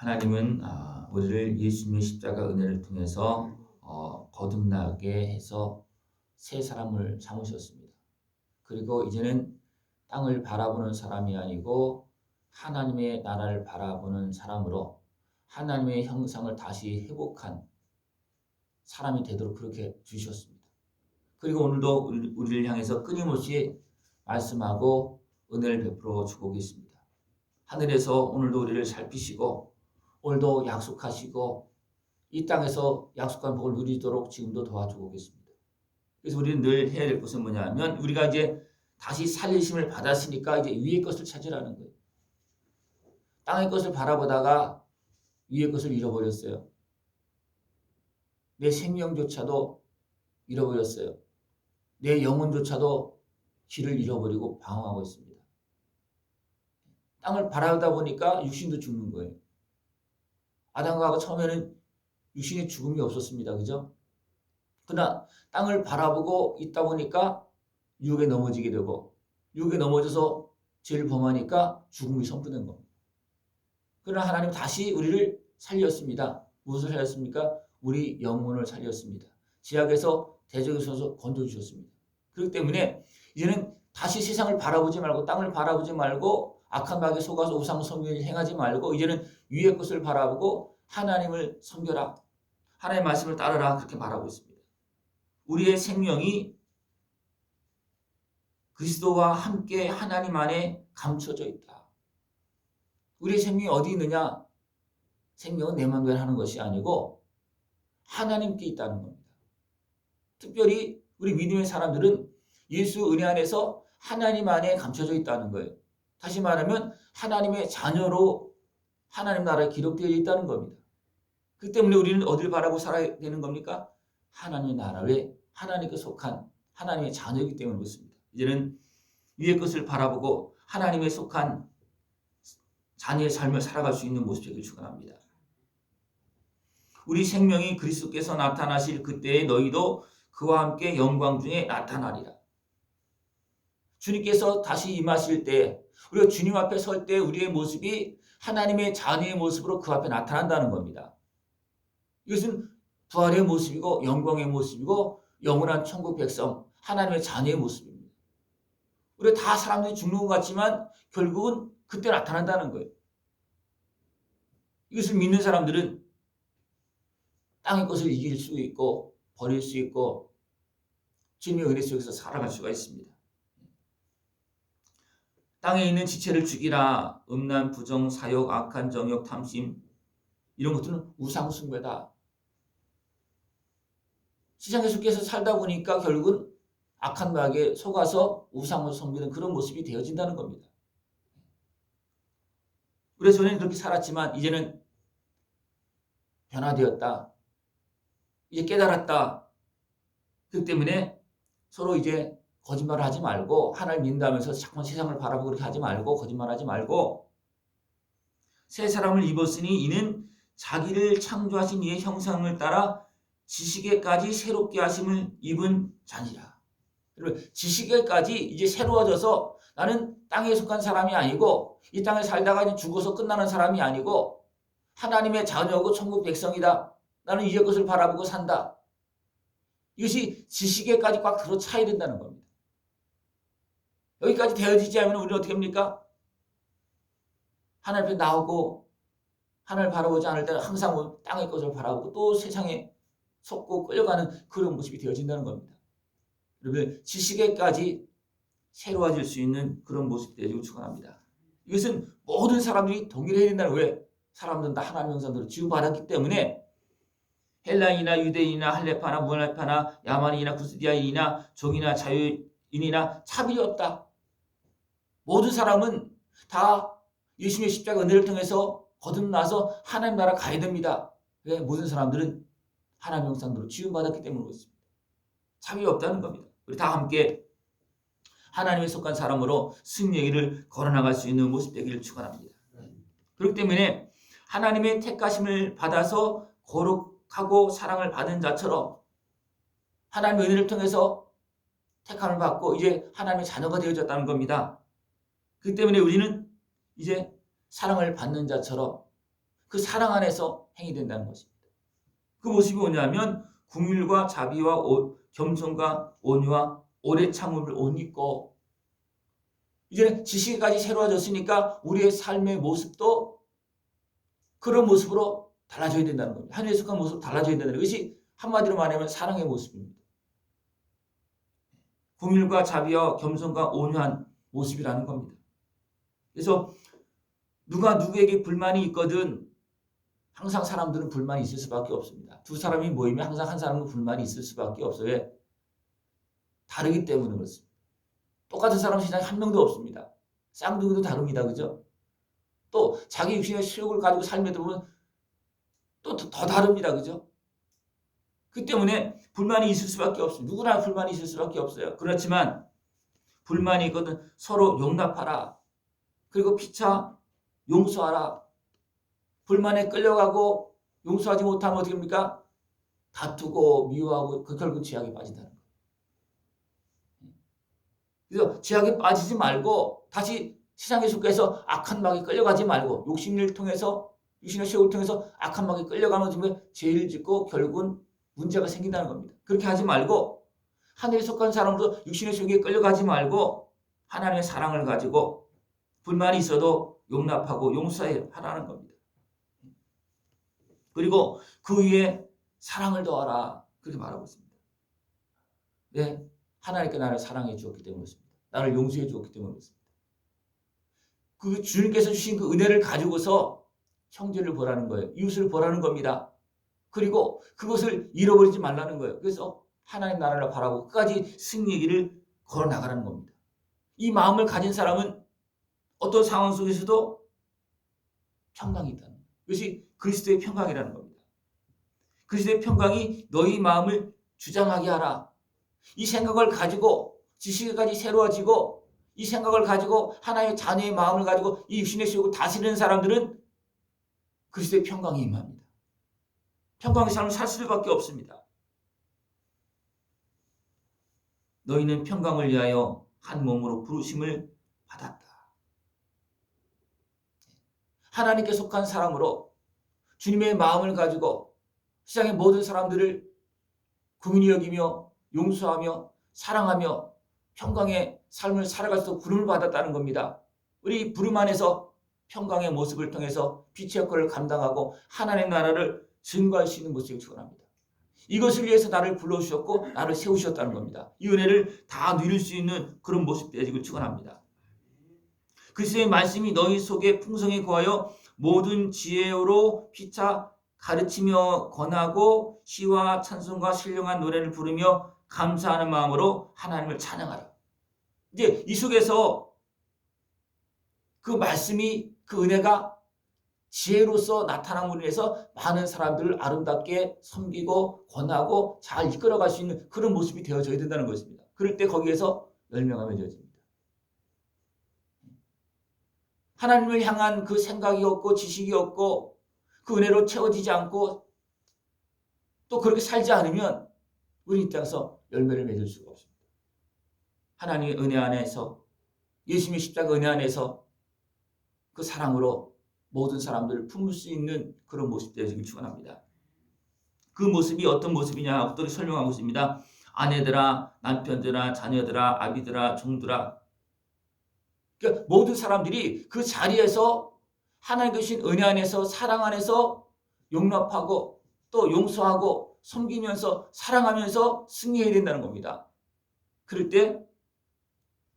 하나님은 아, 우리를 예수님의 십자가 은혜를 통해서 어, 거듭나게 해서 새 사람을 삼으셨습니다. 그리고 이제는 땅을 바라보는 사람이 아니고 하나님의 나라를 바라보는 사람으로 하나님의 형상을 다시 회복한 사람이 되도록 그렇게 주셨습니다. 그리고 오늘도 우리- 우리를 향해서 끊임없이 말씀하고 은혜를 베풀어 주고 계십니다. 하늘에서 오늘도 우리를 살피시고 오늘도 약속하시고 이 땅에서 약속한 복을 누리도록 지금도 도와주고 계십니다. 그래서 우리는 늘 해야 될 것은 뭐냐면 우리가 이제 다시 살리심을 받았으니까 이제 위의 것을 찾으라는 거예요. 땅의 것을 바라보다가 위의 것을 잃어버렸어요. 내 생명조차도 잃어버렸어요. 내 영혼조차도 길을 잃어버리고 방황하고 있습니다. 땅을 바라보다 보니까 육신도 죽는 거예요. 아담과 하와 처음에는 육신의 죽음이 없었습니다. 그죠? 그러나 땅을 바라보고 있다 보니까 유혹에 넘어지게 되고 유혹에 넘어져서 죄를 범하니까 죽음이 선포된 겁니다. 그러나 하나님 다시 우리를 살렸습니다. 무엇을 살렸습니까? 우리 영혼을 살렸습니다. 지약에서 대적에서 건져주셨습니다. 그렇기 때문에 이제는 다시 세상을 바라보지 말고 땅을 바라보지 말고 악한 마귀에 속아서 우상 숭배를 행하지 말고 이제는 위의 것을 바라보고 하나님을 섬겨라. 하나님의 말씀을 따르라. 그렇게 말하고 있습니다. 우리의 생명이 그리스도와 함께 하나님 안에 감춰져 있다. 우리의 생명이 어디 있느냐? 생명은 내 마음대로 하는 것이 아니고 하나님께 있다는 겁니다. 특별히 우리 믿음의 사람들은 예수 은혜 안에서 하나님 안에 감춰져 있다는 거예요. 다시 말하면 하나님의 자녀로 하나님 나라에 기록되어 있다는 겁니다. 그 때문에 우리는 어디를 바라고 살아야 되는 겁니까? 하나님의 나라에 하나님께 속한 하나님의 자녀이기 때문에 그렇습니다. 이제는 위의 것을 바라보고 하나님에 속한 자녀의 삶을 살아갈 수 있는 모습 되길 축원합니다. 우리 생명이 그리스도께서 나타나실 그때에 너희도 그와 함께 영광 중에 나타나리라. 주님께서 다시 임하실 때 우리가 주님 앞에 설 때 우리의 모습이 하나님의 자녀의 모습으로 그 앞에 나타난다는 겁니다. 이것은 부활의 모습이고 영광의 모습이고 영원한 천국 백성 하나님의 자녀의 모습입니다. 우리가 다 사람들이 죽는 것 같지만 결국은 그때 나타난다는 거예요. 이것을 믿는 사람들은 땅의 것을 이길 수 있고 버릴 수 있고 주님의 은혜 속에서 살아갈 수가 있습니다. 땅에 있는 지체를 죽이라 음란, 부정, 사욕, 악한 정욕, 탐심 이런 것들은 우상 숭배다. 시장 계속해서 살다 보니까 결국은 악한 마귀에 속아서 우상을 섬기는 그런 모습이 되어진다는 겁니다. 그래서 저는 그렇게 살았지만 이제는 변화되었다. 이제 깨달았다. 그 때문에 서로 이제 거짓말을 하지 말고 하나님 믿는다면서 자꾸 세상을 바라보고 그렇게 하지 말고 거짓말하지 말고 새 사람을 입었으니 이는 자기를 창조하신 이의 형상을 따라 지식에까지 새롭게 하심을 입은 자니라. 여러분 지식에까지 이제 새로워져서 나는 땅에 속한 사람이 아니고 이 땅에 살다가 이제 죽어서 끝나는 사람이 아니고 하나님의 자녀고 천국 백성이다. 나는 이제 것을 바라보고 산다. 이것이 지식에까지 꽉 들어 차야 된다는 겁니다. 여기까지 되어지지 않으면 우리는 어떻게 합니까? 하나님 앞에 나오고 하나님을 바라보지 않을 때는 항상 뭐 땅의 것을 바라보고 또 세상에 속고 끌려가는 그런 모습이 되어진다는 겁니다. 여러분 지식에까지 새로워질 수 있는 그런 모습이 되기를 축원합니다. 이것은 모든 사람들이 동일해야 된다는 왜? 사람들은 다 하나님 형상대로 지음받았기 때문에 헬라인이나 유대인이나 할레파나 무할레파나 야만인이나 구스디아인이나 종이나 자유인이나 차별이 없다. 모든 사람은 다 예수님의 십자가 은혜를 통해서 거듭나서 하나님 나라 가야 됩니다. 왜? 모든 사람들은 하나님 형상대로 지음받았기 때문에 그렇습니다. 차별이 없다는 겁니다. 우리 다 함께 하나님에 속한 사람으로 승리의 길을 걸어나갈 수 있는 모습 되기를 축원합니다. 그렇기 때문에 하나님의 택하심을 받아서 거룩하고 사랑을 받은 자처럼 하나님의 은혜를 통해서 택함을 받고 이제 하나님의 자녀가 되어졌다는 겁니다. 그렇기 때문에 우리는 이제 사랑을 받는 자처럼 그 사랑 안에서 행해된다는 것입니다. 그 모습이 뭐냐면 궁율과 자비와 오- 겸손과 온유와 오래 참음을 옷 입고 이제는 지식까지 새로워졌으니까 우리의 삶의 모습도 그런 모습으로 달라져야 된다는 겁니다. 하늘에 속한 모습 달라져야 된다는 것이 한마디로 말하면 사랑의 모습입니다. 궁율과 자비와 겸손과 온유한 모습이라는 겁니다. 그래서 누가 누구에게 불만이 있거든 항상 사람들은 불만이 있을 수밖에 없습니다. 두 사람이 모이면 항상 한 사람은 불만이 있을 수밖에 없어요. 왜? 다르기 때문에 그렇습니다. 똑같은 사람 세상에 한 명도 없습니다. 쌍둥이도 다릅니다. 그죠? 또 자기 육신의 실력을 가지고 삶에 들어보면 또 더 다릅니다. 그죠? 그 때문에 불만이 있을 수밖에 없습니다. 누구나 불만이 있을 수밖에 없어요. 그렇지만 불만이 있거든 서로 용납하라. 그리고 피차 용서하라. 불만에 끌려가고 용서하지 못하면 어떻게 됩니까? 다투고 미워하고 그 결국 죄악에 빠진다는 거예요. 그래서 죄악에 빠지지 말고 다시 세상에 속해서 악한 막에 끌려가지 말고 욕심을 통해서 육신의 세월을 통해서 악한 막에 끌려가는 중에 죄를 짓고 결국은 문제가 생긴다는 겁니다. 그렇게 하지 말고 하늘에 속한 사람으로 육신의 세계에 끌려가지 말고 하나님의 사랑을 가지고 불만이 있어도 용납하고 용서하라는 겁니다. 그리고 그 위에 사랑을 더하라 그렇게 말하고 있습니다. 네, 하나님께 나를 사랑해 주었기 때문에 그렇습니다. 나를 용서해 주었기 때문에 그렇습니다. 그 주님께서 주신 그 은혜를 가지고서 형제를 보라는 거예요. 이웃을 보라는 겁니다. 그리고 그것을 잃어버리지 말라는 거예요. 그래서 하나님 나라를 바라고 끝까지 승리의 길을 걸어 나가라는 겁니다. 이 마음을 가진 사람은 어떤 상황 속에서도 평강이 있다는 거예요. 이것이 그리스도의 평강이라는 겁니다. 그리스도의 평강이 너희 마음을 주장하게 하라. 이 생각을 가지고 지식까지 새로워지고 이 생각을 가지고 하나의 자녀의 마음을 가지고 이 육신의 세력을 다스리는 사람들은 그리스도의 평강이 임합니다. 평강의 삶을 살 수밖에 없습니다. 너희는 평강을 위하여 한 몸으로 부르심을 받았다. 하나님께 속한 사람으로 주님의 마음을 가지고 세상의 모든 사람들을 긍휼히 여기며 용서하며 사랑하며 평강의 삶을 있도록 부름을 받았다는 겁니다. 우리 부름 안에서 평강의 모습을 통해서 빛의 역할을 감당하고 하나님의 나라를 증거할 수 있는 모습을 축원합니다. 이것을 위해서 나를 불러주셨고 나를 세우셨다는 겁니다. 이 은혜를 다 누릴 수 있는 그런 모습 되기를 축원합니다. 그리스도의 말씀이 너희 속에 풍성히 거하여 모든 지혜로 피차 가르치며 권하고 시와 찬송과 신령한 노래를 부르며 감사하는 마음으로 하나님을 찬양하라. 이제 이 속에서 그 말씀이 그 은혜가 지혜로서 나타남으로 인해서 많은 사람들을 아름답게 섬기고 권하고 잘 이끌어갈 수 있는 그런 모습이 되어져야 된다는 것입니다. 그럴 때 거기에서 열매가 맺어집니다. 하나님을 향한 그 생각이 없고 지식이 없고 그 은혜로 채워지지 않고 또 그렇게 살지 않으면 우리 이 땅에서 열매를 맺을 수가 없습니다. 하나님의 은혜 안에서 예수님의 십자가 은혜 안에서 그 사랑으로 모든 사람들을 품을 수 있는 그런 모습 되기를 축원합니다. 그 모습이 어떤 모습이냐 또 설명하고 있습니다. 아내들아, 남편들아, 자녀들아, 아비들아, 종들아. 그러니까 모든 사람들이 그 자리에서 하나님 주신 은혜 안에서 사랑 안에서 용납하고 또 용서하고 섬기면서 사랑하면서 승리해야 된다는 겁니다. 그럴 때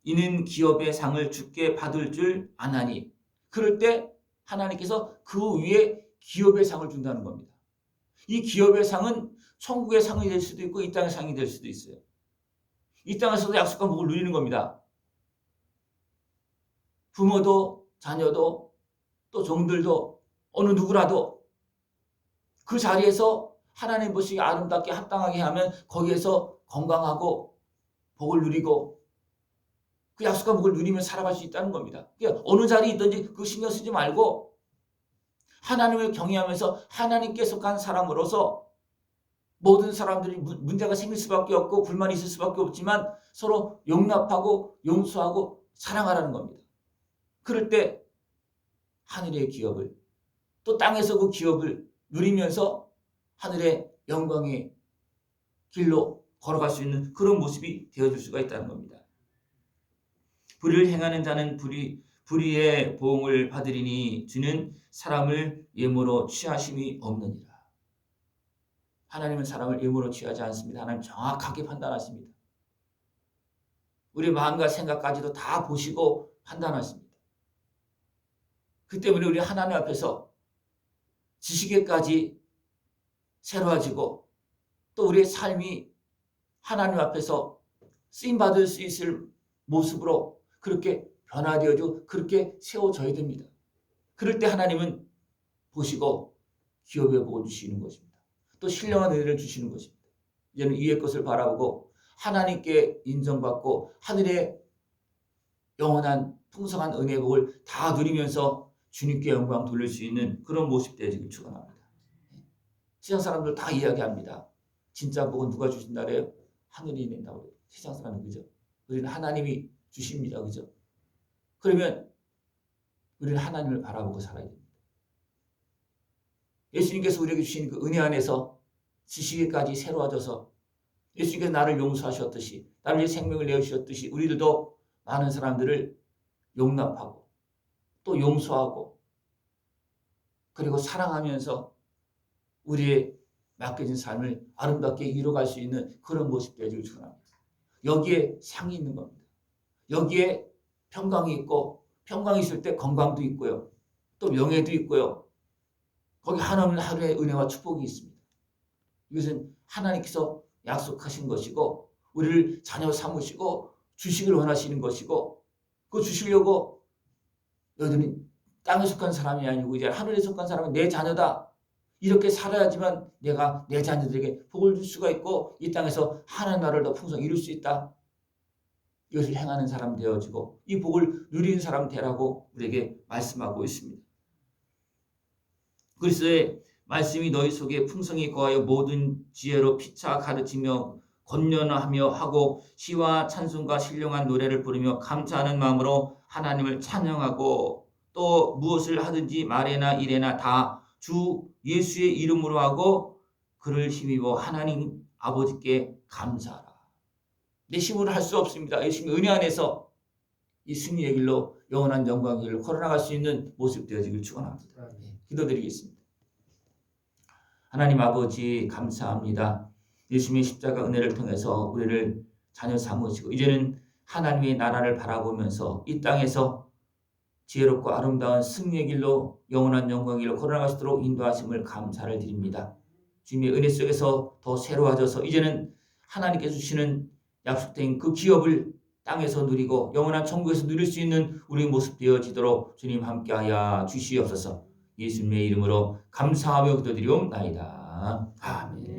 이는 기업의 상을 주께 받을 줄 아나니 그럴 때 하나님께서 그 위에 기업의 상을 준다는 겁니다. 이 기업의 상은 천국의 상이 될 수도 있고 이 땅의 상이 될 수도 있어요. 이 땅에서도 약속한 복을 누리는 겁니다. 부모도 자녀도 또 종들도 어느 누구라도 그 자리에서 하나님 보시기 아름답게 합당하게 하면 거기에서 건강하고 복을 누리고 그 약속한 복을 누리며 살아갈 수 있다는 겁니다. 그러니까 어느 자리에 있든지 그 신경 쓰지 말고 하나님을 경외하면서 하나님께 속한 사람으로서 모든 사람들이 문제가 생길 수밖에 없고 불만이 있을 수밖에 없지만 서로 용납하고 용서하고 사랑하라는 겁니다. 그럴 때 하늘의 기업을 또 땅에서 그 기업을 누리면서 하늘의 영광의 길로 걸어갈 수 있는 그런 모습이 되어줄 수가 있다는 겁니다. 불의를 행하는 자는 불의, 불의의 보응을 받으리니 주는 사람을 예모로 취하심이 없느니라. 하나님은 사람을 예모로 취하지 않습니다. 하나님 정확하게 판단하십니다. 우리 마음과 생각까지도 다 보시고 판단하십니다. 그 때문에 우리 하나님 앞에서 지식에까지 새로워지고 또 우리의 삶이 하나님 앞에서 쓰임 받을 수 있을 모습으로 그렇게 변화되어져 그렇게 세워져야 됩니다. 그럴 때 하나님은 보시고 기업의 복을 주시는 것입니다. 또 신령한 은혜를 주시는 것입니다. 이제는 위의 것을 바라보고 하나님께 인정받고 하늘의 영원한 풍성한 은혜 복을 다 누리면서 주님께 영광 돌릴 수 있는 그런 모습 되어지길 축원합니다. 세상 사람들 다 이야기합니다. 진짜 복은 누가 주신다 그래요? 하늘이 낸다고 그래요. 세상 사람은 그죠? 우리는 하나님이 주십니다. 그죠? 그러면 우리는 하나님을 바라보고 살아야 됩니다. 예수님께서 우리에게 주신 그 은혜 안에서 지식에까지 새로워져서 예수님께서 나를 용서하셨듯이 나를 생명을 내어주셨듯이 우리들도 많은 사람들을 용납하고 또 용서하고 그리고 사랑하면서 우리의 맡겨진 삶을 아름답게 이뤄갈 수 있는 그런 모습 되기를 축원합니다. 여기에 상이 있는 겁니다. 여기에 평강이 있고 평강이 있을 때 건강도 있고요. 또 명예도 있고요. 거기 하나님 하루의 은혜와 축복이 있습니다. 이것은 하나님께서 약속하신 것이고 우리를 자녀 삼으시고 주식을 원하시는 것이고 그 주시려고 너희들은 땅에 속한 사람이 아니고 이제 하늘에 속한 사람은 내 자녀다. 이렇게 살아야지만 내가 내 자녀들에게 복을 줄 수가 있고 이 땅에서 하나님 나라를 더 풍성히 이룰 수 있다. 이것을 행하는 사람 되어지고 이 복을 누리는 사람 되라고 우리에게 말씀하고 있습니다. 그리스도의 말씀이 너희 속에 풍성히 거하여 모든 지혜로 피차 가르치며 권면하며 하고 시와 찬송과 신령한 노래를 부르며 감사하는 마음으로 하나님을 찬양하고 또 무엇을 하든지 말에나 일에나 다 주 예수의 이름으로 하고 그를 힘입어 하나님 아버지께 감사하라. 내 힘으로 할 수 없습니다. 예수님 은혜 안에서 이 승리의 길로 영원한 영광의 길을 걸어나갈 수 있는 모습 되어지길 축원합니다. 기도드리겠습니다. 하나님 아버지 감사합니다. 예수님의 십자가 은혜를 통해서 우리를 자녀 삼으시고 이제는 하나님의 나라를 바라보면서 이 땅에서 지혜롭고 아름다운 승리의 길로 영원한 영광의 길로 걸어나갈 수 있도록 인도하심을 감사를 드립니다. 주님의 은혜 속에서 더 새로워져서 이제는 하나님께서 주시는 약속된 그 기업을 땅에서 누리고 영원한 천국에서 누릴 수 있는 우리 모습 되어지도록 주님 함께하여 주시옵소서. 예수님의 이름으로 감사하며 기도드리옵나이다. 아멘.